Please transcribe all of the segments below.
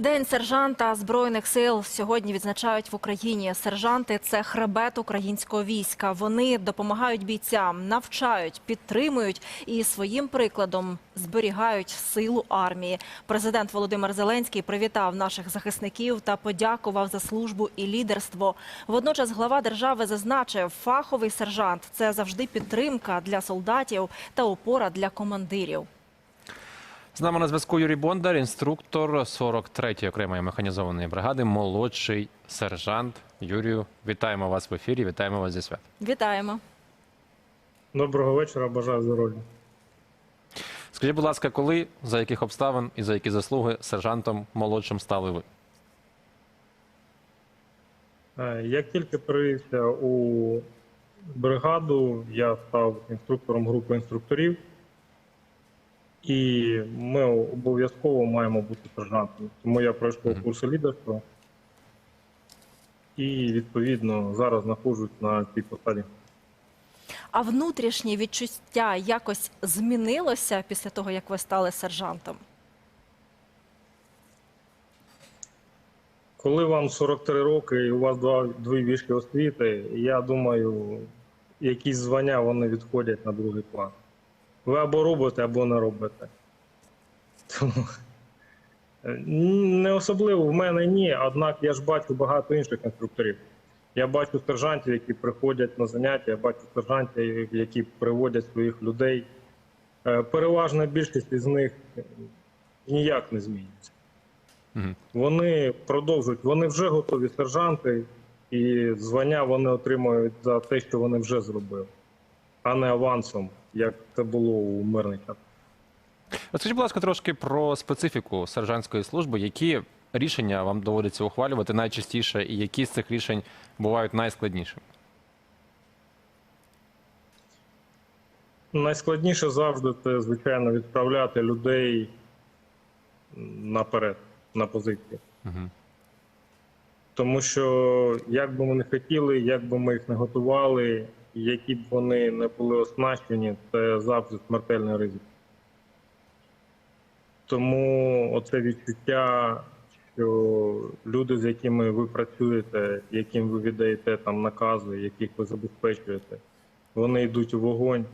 День сержанта збройних сил сьогодні відзначають в Україні. Сержанти це хребет українського війська. Вони допомагають бійцям, навчають, підтримують і своїм прикладом зберігають силу армії. Президент Володимир Зеленський привітав наших захисників та подякував за службу і лідерство. Водночас глава держави зазначив, фаховий сержант це завжди підтримка для солдатів та опора для командирів. З нами на зв'язку Юрій Бондар, інструктор 43-ї окремої механізованої бригади, молодший сержант. Юрію, вітаємо вас в ефірі. Вітаємо вас зі свят. Вітаємо. Доброго вечора, бажаю здоров'я. Скажіть, будь ласка, коли, за яких обставин і за які заслуги сержантом молодшим стали ви? Е, Як тільки перевівся у бригаду, я став інструктором групи інструкторів, і ми обов'язково маємо бути сержантами. Тому я пройшов курси лідерства і відповідно зараз знаходжусь на цій посаді. А внутрішнє відчуття якось змінилося після того, як ви стали сержантом? Коли вам 43 роки і у вас два дві вішки освіти, я думаю, якісь звання вони відходять на другий план. Ви або робите, або не робите. Тому е, не особливо в мене ні, однак я ж бачу багато інших інструкторів. Я бачу сержантів, які приходять на заняття, я бачу сержантів, які приводять своїх людей. Е, Переважна більшість із них е, ніяк не змінюється. Вони продовжують, вони вже готові сержанти, і звання вони отримують за те, що вони вже зробили, а не авансом, як це було у мирний час. От Скажіть, будь ласка, трошки про специфіку сержантської служби. Які рішення вам доводиться ухвалювати найчастіше, і які з цих рішень бувають найскладнішими? Найскладніше завжди це, звичайно, відправляти людей наперед, на позиції. Угу. Тому що як би ми не хотіли, як би ми їх не готували, які б вони не були оснащені, це завжди смертельний ризик. Тому оце відчуття, що люди, з якими ви працюєте, яким ви віддаєте там накази, яких ви забезпечуєте, вони йдуть у вогонь.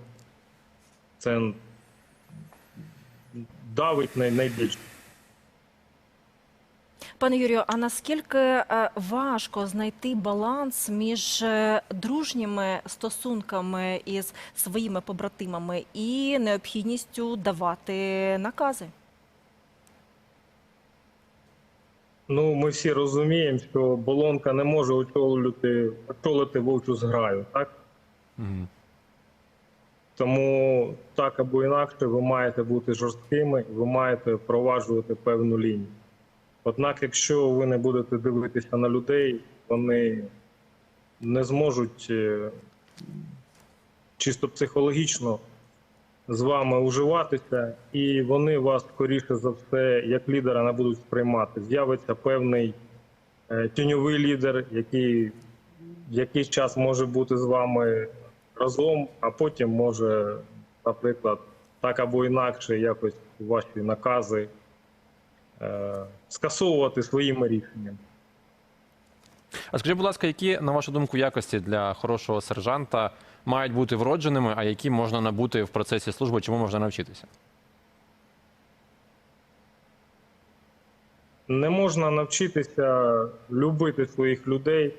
Це давить най- найбільше. Пане Юрію, а наскільки е, важко знайти баланс між е, дружніми стосунками із своїми побратимами і необхідністю давати накази? Ну, ми всі розуміємо, що болонка не може очолити, очолити вовчу зграю, так? Угу. Тому так або інакше ви маєте бути жорсткими, ви маєте впроваджувати певну лінію. Однак, якщо ви не будете дивитися на людей, вони не зможуть е, чисто психологічно з вами уживатися, і вони вас, скоріше за все, як лідера не будуть сприймати. З'явиться певний е, тіньовий лідер, який якийсь час може бути з вами разом, а потім може, наприклад, так або інакше якось ваші накази скасовувати своїми рішеннями. А скажіть, будь ласка, які, на вашу думку, якості для хорошого сержанта мають бути вродженими, а які можна набути в процесі служби, чому можна навчитися? Не можна навчитися любити своїх людей.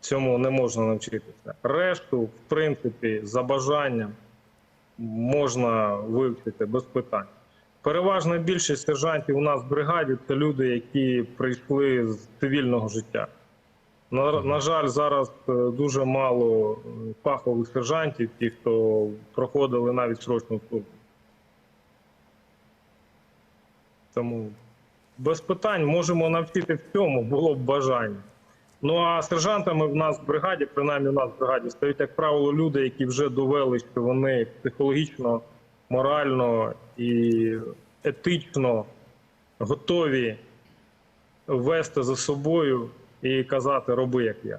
Цьому не можна навчитися. Решту, в принципі, за бажанням можна вивчити без питань. Переважна більшість сержантів у нас в бригаді це люди, які прийшли з цивільного життя. На, на жаль, зараз е, дуже мало е, фахових сержантів, ті, хто проходили навіть срочну службу. Тому без питань можемо навчити в цьому, було б бажання. Ну а сержантами в нас в бригаді, принаймні в нас в бригаді, стають, як правило, люди, які вже довели, що вони психологічно, морально і етично готові вести за собою і казати роби як я.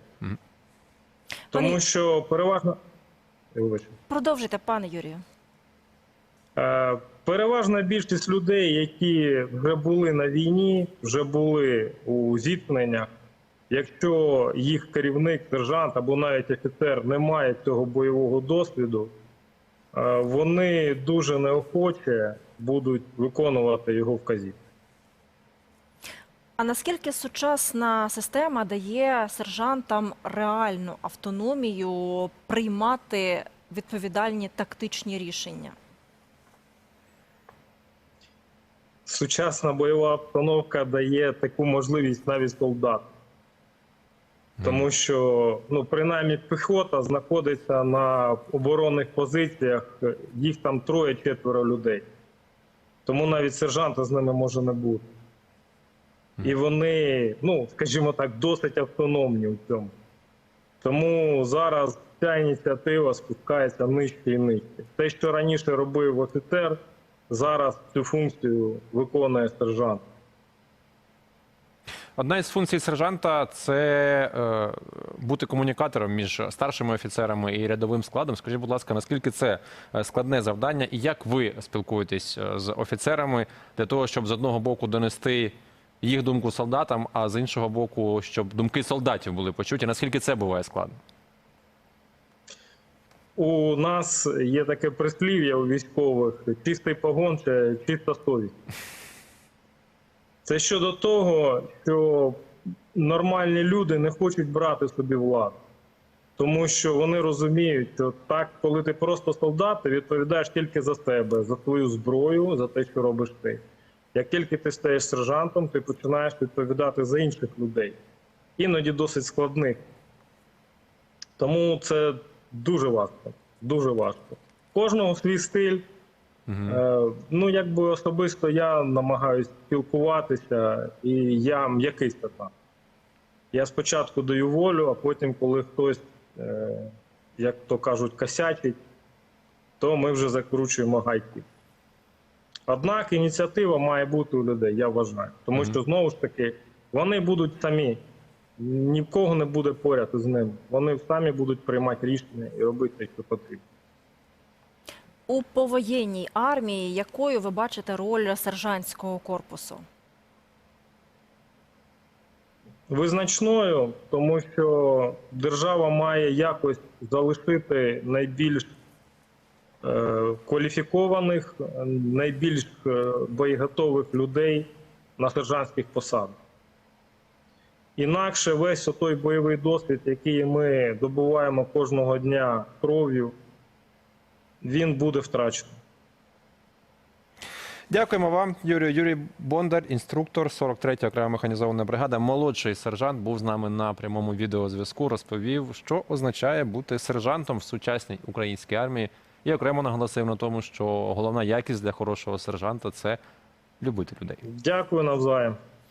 Тому Пане- що переважно. Продовжуйте, пане Юрію. Е, Переважна більшість людей, які вже були на війні, вже були у зіткненнях. Якщо їх керівник, сержант або навіть офіцер не має цього бойового досвіду, вони дуже неохоче будуть виконувати його вказівки. А наскільки сучасна система дає сержантам реальну автономію приймати відповідальні тактичні рішення? Сучасна бойова обстановка дає таку можливість навіть солдат. Тому що, ну, принаймні, піхота знаходиться на оборонних позиціях, їх там троє-четверо людей. Тому навіть сержанта з ними може не бути. І вони, ну, скажімо так, досить автономні у цьому. Тому зараз ця ініціатива спускається нижче і нижче. Те, що раніше робив офіцер, зараз цю функцію виконує сержант. Одна із функцій сержанта це е, бути комунікатором між старшими офіцерами і рядовим складом. Скажіть, будь ласка, наскільки це е, складне завдання, і як ви спілкуєтесь е, з офіцерами для того, щоб з одного боку донести їх думку солдатам, а з іншого боку, щоб думки солдатів були почуті? Наскільки це буває складно? У нас є таке прислів'я у військових: чистий погон це чиста совість. Це щодо того, що нормальні люди не хочуть брати собі владу. Тому що вони розуміють, що так, коли ти просто солдат, ти відповідаєш тільки за себе, за твою зброю, за те, що робиш ти. Як тільки ти стаєш сержантом, ти починаєш відповідати за інших людей. Іноді досить складних. Тому це дуже важко. Дуже важко. Кожного свій стиль. Е, ну, якби особисто я намагаюся спілкуватися, і я м'який сержант. Я спочатку даю волю, а потім, коли хтось, е, як то кажуть, косячить, то ми вже закручуємо гайки. Однак ініціатива має бути у людей, я вважаю. Тому що знову ж таки вони будуть самі, ні в кого не буде поряд із ними. Вони самі будуть приймати рішення і робити, що потрібно. У повоєнній армії якою ви бачите роль сержантського корпусу? Визначною, тому що держава має якось залишити найбільш е, кваліфікованих, найбільш е, боєготових людей на сержантських посадах. Інакше весь той бойовий досвід, який ми добуваємо кожного дня кров'ю, він буде втрачений. Дякуємо вам, Юрію. Юрій Бондар, інструктор 43-ї окрема механізована бригада. Молодший сержант був з нами на прямому відеозв'язку. Розповів, що означає бути сержантом в сучасній українській армії. І окремо наголосив на тому, що головна якість для хорошого сержанта це любити людей. Дякую навзаєм.